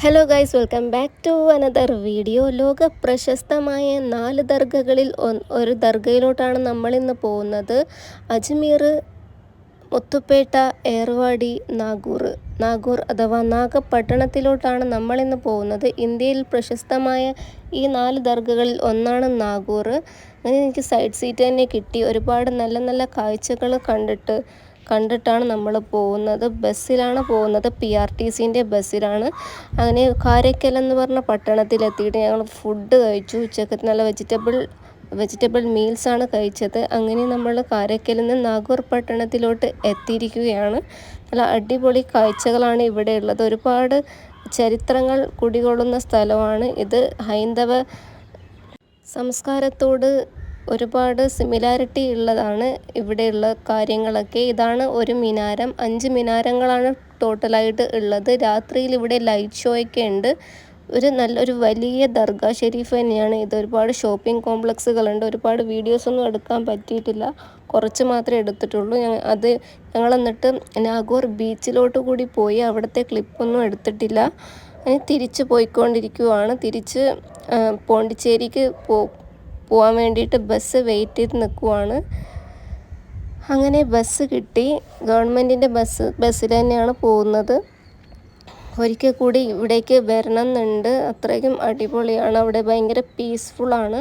Hello guys welcome back to another video ലോക പ്രശസ്തമായ നാല് ദർഗകളിൽ ഒരു ദർഗയിലോട്ടാണ് നമ്മളിന്ന് പോകുന്നത്. അജ്മീർ മുത്തുപേട്ട ഏർവാടി നാഗൂർ. നാഗൂർ അഥവാ നാഗപട്ടണത്തിലോട്ടാണ് നമ്മളിന്ന് പോകുന്നത്. ഇന്ത്യയിൽ പ്രശസ്തമായ ഈ നാല് ദർഗകളിൽ ഒന്നാണ് നാഗൂർ. അങ്ങനെ എനിക്ക് സൈഡ് സീറ്റ് തന്നെ കിട്ടി. ഒരുപാട് നല്ല നല്ല കാഴ്ചകൾ കണ്ടിട്ട് കണ്ടിട്ടാണ് നമ്മൾ പോകുന്നത്. ബസ്സിലാണ് പോകുന്നത്. പി ആർ ടി സിന്റെ ബസ്സിലാണ്. അങ്ങനെ കാരക്കൽ എന്ന് പറഞ്ഞ പട്ടണത്തിലെത്തിയിട്ട് ഞങ്ങൾ ഫുഡ് കഴിച്ചു. ഉച്ചക്കത്തെ നല്ല വെജിറ്റബിൾ വെജിറ്റബിൾ മീൽസാണ് കഴിച്ചത്. അങ്ങനെ നമ്മൾ കാരക്കലിൽ നിന്ന് നാഗൂർ പട്ടണത്തിലോട്ട് എത്തിയിരിക്കുകയാണ്. നല്ല അടിപൊളി കാഴ്ചകളാണ് ഇവിടെ ഉള്ളത്. ഒരുപാട് ചരിത്രങ്ങൾ കുടികൊള്ളുന്ന സ്ഥലമാണ് ഇത്. ഹൈന്ദവ സംസ്കാരത്തോട് ഒരുപാട് സിമിലാരിറ്റി ഉള്ളതാണ് ഇവിടെയുള്ള കാര്യങ്ങളൊക്കെ. ഇതാണ് ഒരു മിനാരം. അഞ്ച് മിനാരങ്ങളാണ് ടോട്ടലായിട്ട് ഉള്ളത്. രാത്രിയിൽ ഇവിടെ ലൈറ്റ് ഷോ ഒക്കെ ഉണ്ട്. ഒരു നല്ലൊരു വലിയ ദർഗ ഷെരീഫ് തന്നെയാണ്. ഇത് ഒരുപാട് ഷോപ്പിംഗ് കോംപ്ലക്സുകളുണ്ട് ഒരുപാട് വീഡിയോസൊന്നും എടുക്കാൻ പറ്റിയിട്ടില്ല. കുറച്ച് മാത്രമേ എടുത്തിട്ടുള്ളൂ. ഞങ്ങൾ അത് ഞങ്ങൾ എന്നിട്ട് നാഗോർ ബീച്ചിലോട്ട് കൂടി പോയി അവിടുത്തെ ക്ലിപ്പൊന്നും എടുത്തിട്ടില്ല. തിരിച്ച് പോയിക്കൊണ്ടിരിക്കുവാണ്. തിരിച്ച് പോണ്ടിച്ചേരിക്ക് പോ പോകാൻ വേണ്ടിയിട്ട് ബസ് വെയിറ്റ് ചെയ്ത് നിൽക്കുവാണ് അങ്ങനെ ബസ് കിട്ടി. ഗവൺമെന്റിന്റെ ബസ് ബസ്സിൽ തന്നെയാണ് പോകുന്നത്. ഒരിക്കൽ കൂടി ഇവിടേക്ക് വരണം എന്നുണ്ട് അത്രയ്ക്കും അടിപൊളിയാണ്. അവിടെ ഭയങ്കര പീസ്ഫുള്ളാണ്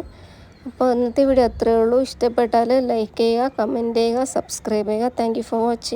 അപ്പോൾ ഇന്നത്തെ വീഡിയോ അത്രയേ ഉള്ളൂ. ഇഷ്ടപ്പെട്ടാൽ ലൈക്ക് ചെയ്യുക കമന്റ് ചെയ്യുക സബ്സ്ക്രൈബ് ചെയ്യുക. Thank for watching